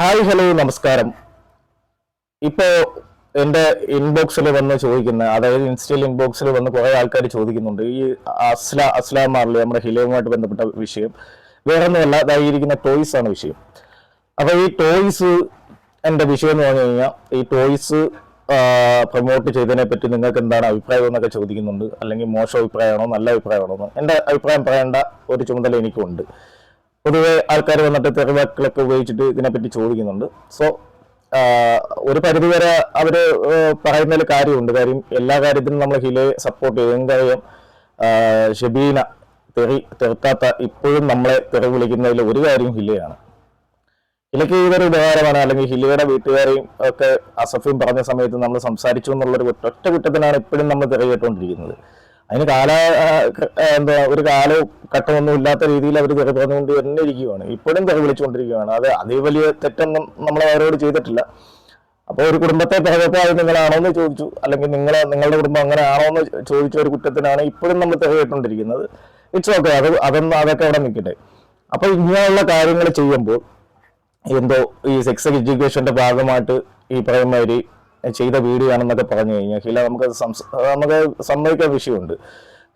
Hi hello നമസ്കാരം. ഇപ്പോ എന്റെ ഇൻബോക്സിൽ വന്ന് ചോദിക്കുന്ന അതായത് ഇൻസ്റ്റയിൽ ഇൻബോക്സിൽ വന്ന് കുറെ ആൾക്കാർ ചോദിക്കുന്നുണ്ട്. ഈ അസ്ല അസ്ലാം നമ്മുടെ ഹിലയുമായിട്ട് ബന്ധപ്പെട്ട വിഷയം. വേറെ ഒന്നുമല്ല അതായിരിക്കുന്ന ടോയ്സ് ആണ് വിഷയം. അപ്പൊ ഈ ടോയ്സ് എന്റെ വിഷയം എന്ന് പറഞ്ഞു കഴിഞ്ഞാൽ ഈ ടോയ്സ് പ്രൊമോട്ട് ചെയ്തതിനെ പറ്റി നിങ്ങൾക്ക് എന്താണ് അഭിപ്രായം എന്നൊക്കെ ചോദിക്കുന്നുണ്ട്. അല്ലെങ്കിൽ മോശം അഭിപ്രായമാണോ നല്ല അഭിപ്രായമാണോ എന്ന്. എന്റെ അഭിപ്രായം പറയേണ്ട ഒരു ചുമതല എനിക്കുണ്ട്. പൊതുവെ ആൾക്കാർ വന്നിട്ട് തെറിവാക്കുകളൊക്കെ ഉപയോഗിച്ചിട്ട് ഇതിനെപ്പറ്റി ചോദിക്കുന്നുണ്ട്. സോ ഒരു പരിധിവരെ ഏഹ് പറയുന്നതിൽ കാര്യമുണ്ട്. കാര്യം എല്ലാ കാര്യത്തിനും നമ്മൾ ഹിലയെ സപ്പോർട്ട് ചെയ്യും. എന്തായാലും ഷബീന തെറി തെറുക്കാത്ത ഇപ്പോഴും നമ്മളെ തെറി വിളിക്കുന്നതിൽ ഒരു കാര്യം ഹിലയാണ്. ഹിലയ്ക്ക് ഇതൊരു ഉപകാരമാണ്. അല്ലെങ്കിൽ ഹിലയുടെ വീട്ടുകാരെയും ഒക്കെ അസഫയും പറഞ്ഞ സമയത്ത് നമ്മൾ സംസാരിച്ചു എന്നുള്ളൊരു ഒറ്റ കുറ്റത്തിനാണ് ഇപ്പോഴും നമ്മൾ തെറി കേട്ടുകൊണ്ടിരിക്കുന്നത് അതിന് കാല എന്താ ഒരു കാല ഘട്ടമൊന്നും ഇല്ലാത്ത രീതിയിൽ അവർ തെറി പറഞ്ഞുകൊണ്ട് തന്നെ ഇരിക്കുകയാണ് ഇപ്പോഴും തെറി വിളിച്ചുകൊണ്ടിരിക്കുകയാണ് അത് അതേ വലിയ തെറ്റൊന്നും നമ്മൾ അവരോട് ചെയ്തിട്ടില്ല. അപ്പോൾ ഒരു കുടുംബത്തെ അത് നിങ്ങളാണോ എന്ന് ചോദിച്ചു. അല്ലെങ്കിൽ നിങ്ങൾ നിങ്ങളുടെ കുടുംബം അങ്ങനെ ആണോ എന്ന് ചോദിച്ച ഒരു കുറ്റത്തിനാണ് ഇപ്പോഴും നമ്മൾ തെറി കേട്ടുകൊണ്ടിരിക്കുന്നത് ഇറ്റ്സ് ഓക്കെ അത് അതൊന്നും അതൊക്കെ അവിടെ നിൽക്കട്ടെ. അപ്പോൾ ഇങ്ങനെയുള്ള കാര്യങ്ങൾ ചെയ്യുമ്പോൾ എന്തോ ഈ സെക്സ് എഡ്യൂക്കേഷന്റെ ഭാഗമായിട്ട് ഈ പറയുന്നവര് ചെയ്ത വീഡിയോ ആണെന്നൊക്കെ പറഞ്ഞു കഴിഞ്ഞാൽ ഹില നമുക്ക് നമുക്ക് സമ്മതിക്കാൻ വിഷയമുണ്ട്.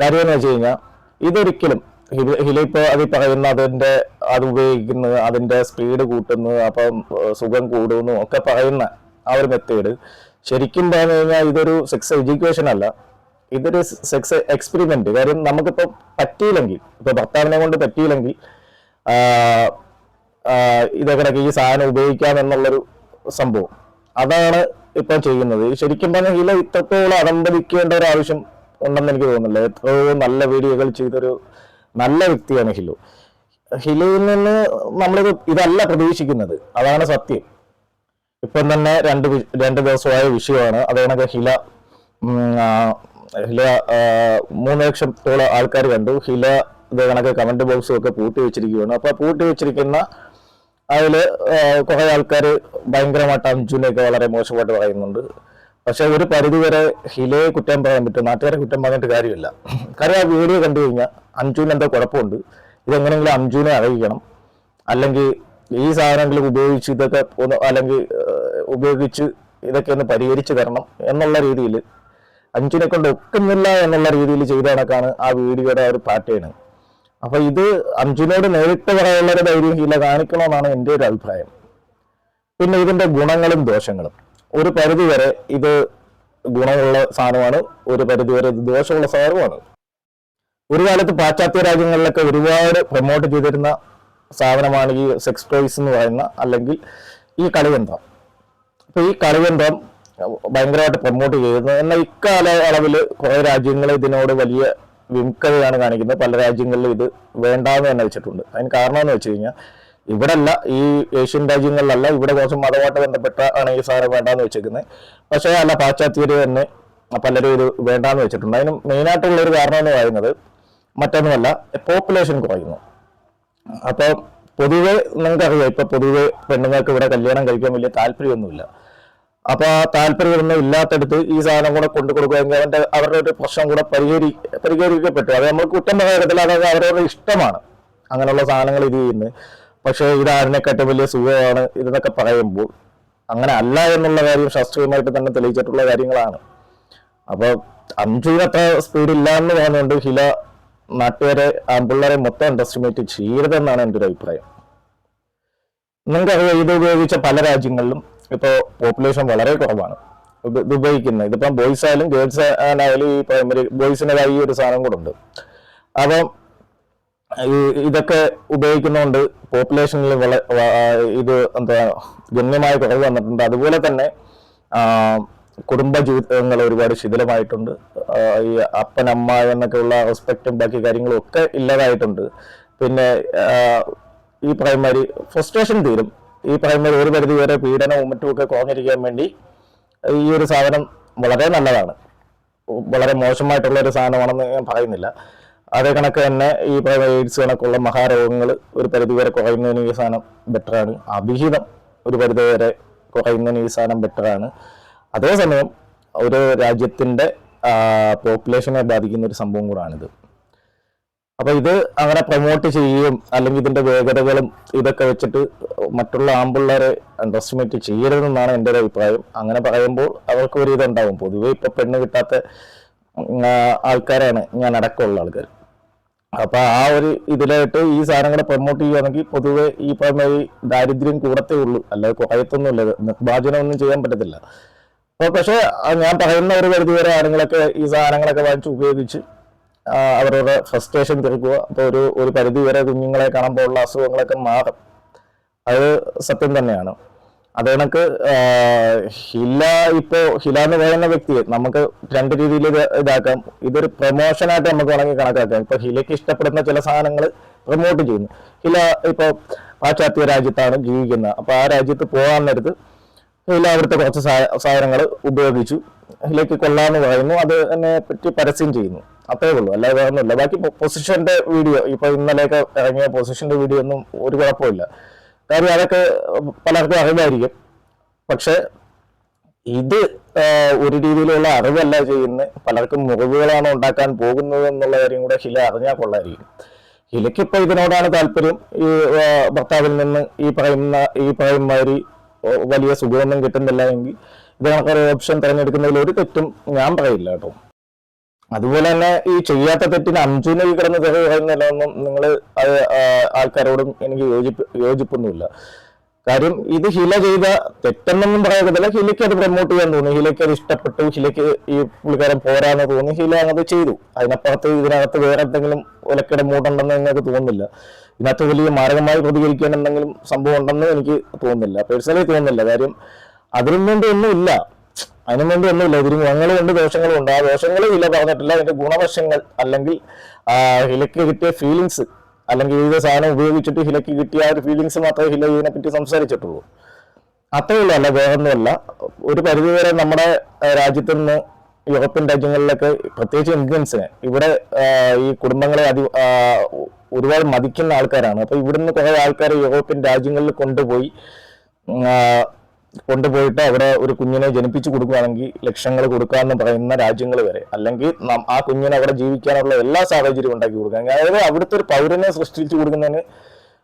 കാര്യം എന്ന് വെച്ച് കഴിഞ്ഞാൽ ഇതൊരിക്കലും ഹില- ഇപ്പോൾ ഇപ്പൊ അത് പറയുന്ന അതിന്റെ അത് ഉപയോഗിക്കുന്നത് അതിന്റെ സ്പീഡ് കൂട്ടുന്നു അപ്പം സുഖം കൂടുന്നു ഒക്കെ പറയുന്ന ആ ഒരു മെത്തേഡ് ശരിക്കും പറഞ്ഞു കഴിഞ്ഞാൽ ഇതൊരു സെക്സ് എഡ്യൂക്കേഷൻ അല്ല. ഇതൊരു സെക്സ് എക്സ്പെരിമെന്റ് കാര്യം നമുക്കിപ്പോ പറ്റിയില്ലെങ്കിൽ ഇപ്പൊ ഭർത്താവിനെ കൊണ്ട് പറ്റിയില്ലെങ്കിൽ ഇതൊക്കെ ഈ സാധനം ഉപയോഗിക്കാം എന്നുള്ളൊരു സംഭവം. അതാണ് ഇപ്പം ചെയ്യുന്നത്. ശരിക്കും പറഞ്ഞാൽ ഹില ഇത്രത്തോളം അടമ്പടിക്കേണ്ട ഒരു ആവശ്യം ഉണ്ടെന്ന് എനിക്ക് തോന്നുന്നില്ല. എത്രയോ നല്ല വീഡിയോകൾ ചെയ്തൊരു നല്ല വ്യക്തിയാണ് ഹിലു. ഹിലുവിൽ നിന്ന് നമ്മളിത് ഇതല്ല പ്രതീക്ഷിക്കുന്നത്. അതാണ് സത്യം. ഇപ്പം തന്നെ രണ്ട് രണ്ട് ദിവസമായ വിഷയമാണ്. അത് ഹില ഹില മൂന്ന് ലക്ഷത്തോളം ആൾക്കാർ കണ്ടു. ഹില ഇത് കണക്ക് കമന്റ് ബോക്സും ഒക്കെ പൂട്ടി വെച്ചിരിക്കുകയാണ് അപ്പൊ പൂട്ടി വെച്ചിരിക്കുന്ന അതിൽ കുറെ ആൾക്കാർ ഭയങ്കരമായിട്ട് അഞ്ജുനെയൊക്കെ വളരെ മോശമായിട്ട് പറയുന്നുണ്ട്. പക്ഷെ ഒരു പരിധിവരെ ഹിലയെ കുറ്റം പറയാൻ പറ്റും. നാട്ടുകാരെ കുറ്റം പറഞ്ഞിട്ട് കാര്യമില്ല. കാര്യം ആ വീഡിയോ കണ്ടു കഴിഞ്ഞാൽ അഞ്ജുവിന് എന്തോ കുഴപ്പമുണ്ട്. ഇതെങ്ങനെയെങ്കിലും അഞ്ജുനെ അറിയിക്കണം. അല്ലെങ്കിൽ ഈ സാധനങ്ങൾ ഉപയോഗിച്ച് ഇതൊക്കെ ഒന്ന് അല്ലെങ്കിൽ ഉപയോഗിച്ച് ഇതൊക്കെ ഒന്ന് പരിഹരിച്ചു തരണം എന്നുള്ള രീതിയിൽ അഞ്ജുനെ കൊണ്ട് ഒക്കുന്നില്ല എന്നുള്ള രീതിയിൽ ചെയ്ത കണക്കാണ് ആ വീഡിയോയുടെ ആ ഒരു പാറ്റേൺ അപ്പൊ ഇത് അഞ്ജുനോട് നേരിട്ട് പറയാനുള്ള ഒരു ധൈര്യം ഇല്ല കാണിക്കണമെന്നാണ് എന്റെ ഒരു അഭിപ്രായം. പിന്നെ ഇതിന്റെ ഗുണങ്ങളും ദോഷങ്ങളും. ഒരു പരിധി വരെ ഇത് ഗുണമുള്ള സാധനമാണ് ഒരു പരിധി വരെ ഇത് ദോഷമുള്ള സാധനമാണ്. ഒരു കാലത്ത് പാശ്ചാത്യ രാജ്യങ്ങളിലൊക്കെ ഒരുപാട് പ്രൊമോട്ട് ചെയ്തിരുന്ന സാധനമാണ് ഈ സെക്സ് ടോയ്സ് എന്ന് പറയുന്ന അല്ലെങ്കിൽ ഈ കളിയന്ത്രം. അപ്പൊ ഈ കളിയന്ത്രം ഭയങ്കരമായിട്ട് പ്രൊമോട്ട് ചെയ്യുന്നത് എന്നാൽ ഇക്കാല അളവിൽ കുറെ രാജ്യങ്ങൾ ഇതിനോട് വലിയ വിമുഖതയാണ് കാണിക്കുന്നത്. പല രാജ്യങ്ങളിലും ഇത് വേണ്ടാന്ന് തന്നെ വെച്ചിട്ടുണ്ട്. അതിന് കാരണം എന്ന് വെച്ച് കഴിഞ്ഞാൽ ഇവിടെ അല്ല ഈ ഏഷ്യൻ രാജ്യങ്ങളിലല്ല ഇവിടെ കുറച്ച് മതമായിട്ട് ബന്ധപ്പെട്ട ആണ് ഈ സാധനം വേണ്ടാന്ന് വെച്ചേക്കുന്നത് പക്ഷേ അല്ല പാശ്ചാത്യര് തന്നെ പലരും ഇത് വേണ്ടാന്ന് വെച്ചിട്ടുണ്ട്. അതിന് മെയിനായിട്ടുള്ള ഒരു കാരണം എന്ന് പറയുന്നത് മറ്റൊന്നുമല്ല പോപ്പുലേഷൻ കുറയുന്നു. അപ്പോൾ പൊതുവെ നിങ്ങൾക്കറിയാം ഇപ്പൊ പൊതുവെ പെണ്ണുങ്ങൾക്ക് ഇവിടെ കല്യാണം കഴിക്കാൻ വലിയ താല്പര്യമൊന്നുമില്ല. അപ്പൊ ആ താല്പര്യമൊന്നും ഇല്ലാത്തടത്ത് ഈ സാധനം കൂടെ കൊണ്ടു കൊടുക്കുകയെങ്കിൽ അവന്റെ അവരുടെ ഒരു പ്രശ്നം കൂടെ പരിഹരി പരിഹരിക്കപ്പെട്ടു. അത് നമ്മൾ കുറ്റം പറയത്തില്ല അത് അവരവരുടെ ഇഷ്ടമാണ് അങ്ങനെയുള്ള സാധനങ്ങൾ ഇത് ചെയ്യുന്നത്. പക്ഷേ ഇത് അതിനെക്കാട്ടും വലിയ സുഖമാണ് ഇതെന്നൊക്കെ പറയുമ്പോൾ അങ്ങനെ അല്ല എന്നുള്ള കാര്യം ശാസ്ത്രീയമായിട്ട് തന്നെ തെളിയിച്ചിട്ടുള്ള കാര്യങ്ങളാണ്. അപ്പൊ അഞ്ചിന് അത്ര സ്പീഡ് ഇല്ല എന്ന് പറഞ്ഞുകൊണ്ട് ഹില നാട്ടുകാരെ ആമ്പിള്ളേരെ മൊത്തം അണ്ടർസ്റ്റിമേറ്റ് ചെയ്യരുതെന്നാണ് എന്റെ ഒരു അഭിപ്രായം. നിങ്ങൾക്കറിയാം ഇത് ഉപയോഗിച്ച പല രാജ്യങ്ങളിലും ഇപ്പോ പോപ്പുലേഷൻ വളരെ കുറവാണ്. ഉപയോഗിക്കുന്നത് ഇതിപ്പം ബോയ്സ് ആയാലും ഗേൾസ് ആയാലും ഈ പ്രൈമറി ബോയ്സിന്റെതായ ഒരു സാധനം കൂടെ ഉണ്ട്. അപ്പം ഇതൊക്കെ ഉപയോഗിക്കുന്നതുകൊണ്ട് പോപ്പുലേഷനിൽ വള ഇത് എന്താ ഗണ്യമായ കുറവ് വന്നിട്ടുണ്ട്. അതുപോലെ തന്നെ കുടുംബ ജീവിതങ്ങൾ ഒരുപാട് ശിഥിലമായിട്ടുണ്ട്. ഈ അപ്പൻ അമ്മ എന്നൊക്കെയുള്ള റെസ്പെക്റ്റും ബാക്കി കാര്യങ്ങളും ഒക്കെ ഇല്ലാതായിട്ടുണ്ട്. പിന്നെ ഈ പ്രൈമറി ഫ്രസ്ട്രേഷൻ തീരും. ഈ പറയുന്ന ഒരു പരിധി വരെ പീഡനവും മറ്റും ഒക്കെ കുറഞ്ഞിരിക്കാൻ വേണ്ടി ഈ ഒരു സാധനം വളരെ നല്ലതാണ്. വളരെ മോശമായിട്ടുള്ള ഒരു സാധനമാണെന്ന് ഞാൻ പറയുന്നില്ല. അതേ കണക്ക് തന്നെ ഈ പറയുന്ന എയ്ഡ്സ് കണക്കുള്ള മഹാരോഗങ്ങൾ ഒരു പരിധി വരെ കുറയുന്നതിന് ഈ സാധനം ബെറ്ററാണ് അഭിഹിതം ഒരു പരിധി വരെ കുറയുന്നതിന് ഈ സാധനം ബെറ്ററാണ് അതേസമയം ഒരു രാജ്യത്തിന്റെ പോപ്പുലേഷനെ ബാധിക്കുന്ന ഒരു സംഭവം കൂടാണിത്. അപ്പൊ ഇത് അങ്ങനെ പ്രൊമോട്ട് ചെയ്യുകയും അല്ലെങ്കിൽ ഇതിന്റെ വേഗതകളും ഇതൊക്കെ വെച്ചിട്ട് മറ്റുള്ള ആമ്പിള്ളേരെ അണ്ടർസ്റ്റിമേറ്റ് ചെയ്യരുതെന്നാണ് എന്റെ ഒരു അഭിപ്രായം. അങ്ങനെ പറയുമ്പോൾ അവർക്ക് ഒരു ഇതുണ്ടാവും. പൊതുവെ ഇപ്പൊ പെണ്ണ് കിട്ടാത്ത ആൾക്കാരാണ് ഞാൻ അടക്കമുള്ള ആൾക്കാർ അപ്പൊ ആ ഒരു ഇതിലായിട്ട് ഈ സാധനങ്ങളെ പ്രൊമോട്ട് ചെയ്യുകയാണെങ്കിൽ പൊതുവെ ഈ പറഞ്ഞ ദാരിദ്ര്യം കൂടത്തേ ഉള്ളൂ. അല്ലാതെ കുറയത്തൊന്നുമില്ല ഒന്നും ചെയ്യാൻ പറ്റത്തില്ല. അപ്പൊ പക്ഷെ ഞാൻ പറയുന്ന ഒരു പരിധി വരെ ആളുകളൊക്കെ ഈ സാധനങ്ങളൊക്കെ വാങ്ങിച്ച് ഉപയോഗിച്ച് അവരുടെ ഫ്രസ്ട്രേഷൻ തീർക്കുക. അപ്പോൾ ഒരു ഒരു പരിധി വരെ കുഞ്ഞുങ്ങളെ കാണുമ്പോൾ ഉള്ള അസുഖങ്ങളൊക്കെ മാറും. അത് സത്യം തന്നെയാണ്. അത് കണക്ക് ഹില ഇപ്പോ ഹില എന്ന് പറയുന്ന വ്യക്തിയെ നമുക്ക് രണ്ട് രീതിയിൽ ഇത് ഇതാക്കാം. ഇതൊരു പ്രൊമോഷനായിട്ട് നമുക്ക് വേണമെങ്കിൽ കണക്കാക്കാം. ഇപ്പൊ ഹിലയ്ക്ക് ഇഷ്ടപ്പെടുന്ന ചില സാധനങ്ങൾ പ്രൊമോട്ട് ചെയ്യുന്നു. ഹില ഇപ്പൊ പാശ്ചാത്യ രാജ്യത്താണ് ജീവിക്കുന്നത്. അപ്പൊ ആ രാജ്യത്ത് പോകാൻ നേരത്ത് ഹില അവിടുത്തെ കുറച്ച് സാധനങ്ങൾ ഉപയോഗിച്ചു. ഹിലയ്ക്ക് കൊള്ളാന്ന് പറയുന്നു. അത് എന്നെ പറ്റി പരസ്യം ചെയ്യുന്നു. അത്രേ ഉള്ളൂ. അല്ലാതെ വേറെ ഒന്നുമില്ല. ബാക്കി പൊസിഷന്റെ വീഡിയോ ഇപ്പൊ ഇന്നലെയൊക്കെ ഇറങ്ങിയ പൊസിഷന്റെ വീഡിയോ ഒന്നും ഒരു കുഴപ്പമില്ല കാര്യം അതൊക്കെ പലർക്കും അറിവായിരിക്കും. പക്ഷെ ഇത് ഒരു രീതിയിലുള്ള അറിവല്ല ചെയ്യുന്ന പലർക്കും മുറിവുകളാണ് ഉണ്ടാക്കാൻ പോകുന്നത് എന്നുള്ള കാര്യം കൂടെ ഹില അറിഞ്ഞാൽ കൊള്ളായിരിക്കും. ഹിലയ്ക്ക് ഇപ്പൊ ഇതിനോടാണ് താല്പര്യം. ഈ ഭർത്താവിൽ നിന്ന് ഈ പറയുന്ന ഈ പറയുന്ന മാതിരി വലിയ സുഖമൊന്നും കിട്ടുന്നില്ല എങ്കിൽ ഇത് കണക്കൊരു ഓപ്ഷൻ തിരഞ്ഞെടുക്കുന്നതിൽ ഒരു തെറ്റും ഞാൻ പറയില്ല കേട്ടോ. അതുപോലെ തന്നെ ഈ ചെയ്യാത്ത തെറ്റിന് അഞ്ചുന കിടന്ന് ഒന്നും പറയുന്നില്ലൊന്നും നിങ്ങൾ അത് ആൾക്കാരോടും എനിക്ക് യോജിപ്പ് യോജിപ്പൊന്നുമില്ല. കാര്യം ഇത് ഹില ചെയ്ത തെറ്റെന്നൊന്നും പറയത്തില്ല ഹിലയ്ക്ക് അത് പ്രൊമോട്ട് ചെയ്യാൻ തോന്നി. ഹിലയ്ക്ക് അത് ഇഷ്ടപ്പെട്ടു. ഹിലയ്ക്ക് ഈ പുള്ളിക്കാരൻ പോരാന്ന് തോന്നി. ഹില അത് ചെയ്തു. അതിനപ്പുറത്ത് ഇതിനകത്ത് വേറെ എന്തെങ്കിലും ഒലക്കട മൂടുണ്ടെന്ന് എനിക്ക് തോന്നുന്നില്ല. ഇതിനകത്ത് വലിയ മാരകമായി പ്രതികരിക്കാൻ എന്തെങ്കിലും സംഭവം ഉണ്ടെന്ന് എനിക്ക് തോന്നുന്നില്ല. പേഴ്സണലി തോന്നുന്നില്ല. കാര്യം അതിനും വേണ്ടി ഒന്നുമില്ല. അതിനും വേണ്ടി ഒന്നുമില്ല. ഇതിന് ഗുണങ്ങളും ഉണ്ട്. ആ ദോഷങ്ങളും ഇല്ല പറഞ്ഞിട്ടില്ല. അതിന്റെ ഗുണവശങ്ങൾ അല്ലെങ്കിൽ ആ, ഹിലയ്ക്ക് കിട്ടിയ ഫീലിങ്സ് അല്ലെങ്കിൽ ഈ സാധനം ഉപയോഗിച്ചിട്ട് ഹിലയ്ക്ക് കിട്ടിയ ആ ഒരു ഫീലിങ്സ് മാത്രമേ ഹില ഇതിനെപ്പറ്റി സംസാരിച്ചിട്ടുള്ളൂ. അത്രേ ഉള്ളൂ. അല്ല വേറൊന്നുമല്ല. ഒരു പരിധിവരെ നമ്മുടെ രാജ്യത്ത് നിന്ന് യൂറോപ്യൻ രാജ്യങ്ങളിലൊക്കെ പ്രത്യേകിച്ച് ഇന്ത്യൻസിന് ഇവിടെ ഈ കുടുംബങ്ങളെ അതി ഒരുപാട് മതിക്കുന്ന ആൾക്കാരാണ്. അപ്പൊ ഇവിടുന്ന് കുറെ ആൾക്കാരെ യൂറോപ്യൻ രാജ്യങ്ങളിൽ കൊണ്ടുപോയി കൊണ്ടുപോയിട്ട് അവിടെ ഒരു കുഞ്ഞിനെ ജനിപ്പിച്ചു കൊടുക്കുകയാണെങ്കിൽ ലക്ഷങ്ങൾ കൊടുക്കാന്ന് പറയുന്ന രാജ്യങ്ങൾ വരെ. അല്ലെങ്കിൽ ആ കുഞ്ഞിനെ അവിടെ ജീവിക്കാനുള്ള എല്ലാ സാഹചര്യവും ഉണ്ടാക്കി കൊടുക്കുക. അതായത് അവിടുത്തെ ഒരു പൗരനെ സൃഷ്ടിച്ചു കൊടുക്കുന്നതിന്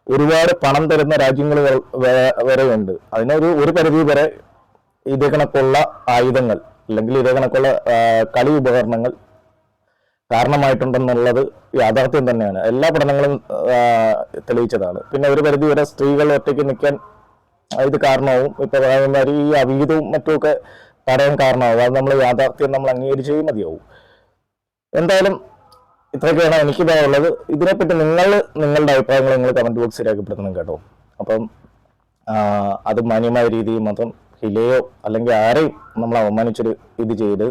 ഒരുപാട് പണം തരുന്ന രാജ്യങ്ങൾ വരെ ഉണ്ട്. അതിനൊരു ഒരു പരിധി വരെ ഇതേ കണക്കുള്ള ആയുധങ്ങൾ അല്ലെങ്കിൽ ഇതേ കണക്കുള്ള കളി ഉപകരണങ്ങൾ കാരണമായിട്ടുണ്ടെന്നുള്ളത് യാഥാർത്ഥ്യം തന്നെയാണ്. എല്ലാ പഠനങ്ങളും തെളിയിച്ചതാണ്. പിന്നെ ഒരു പരിധി വരെ സ്ത്രീകൾ ഒറ്റയ്ക്ക് നിൽക്കാൻ ഇത് കാരണവും ഇപ്പൊ ഈ അവീതവും മറ്റുമൊക്കെ തടയാൻ കാരണമാവും. അത് നമ്മൾ യാഥാർത്ഥ്യം നമ്മൾ അംഗീകരിച്ചേ മതിയാവും. എന്തായാലും ഇത്രയൊക്കെയാണ് എനിക്ക് പറയാനുള്ളത്. ഇതിനെപ്പറ്റി നിങ്ങൾ നിങ്ങളുടെ അഭിപ്രായങ്ങൾ നിങ്ങൾ കമന്റ് ബോക്സിൽ രേഖപ്പെടുത്തണം കേട്ടോ. അപ്പം അത് മാന്യമായ രീതിയിൽ മാത്രം ഹിലയോ അല്ലെങ്കിൽ ആരെയും നമ്മൾ അവമാനിച്ചൊരു ഇത് ചെയ്ത്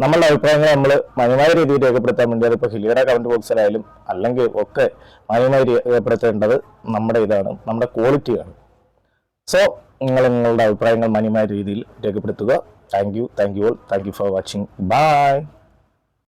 നമ്മളുടെ അഭിപ്രായങ്ങൾ നമ്മൾ മാന്യമായ രീതിയിൽ രേഖപ്പെടുത്താൻ വേണ്ടി അതിപ്പോൾ ഹിലിയുടെ കമന്റ് ബോക്സിലായാലും അല്ലെങ്കിൽ ഒക്കെ മാന്യമായി രേഖപ്പെടുത്തേണ്ടത് നമ്മുടെ ഇതാണ്. നമ്മുടെ ക്വാളിറ്റിയാണ് സോ നിങ്ങൾ നിങ്ങളുടെ അഭിപ്രായങ്ങൾ മാന്യമായ രീതിയിൽ രേഖപ്പെടുത്തുക. Thank you thank you all thank you for watching bye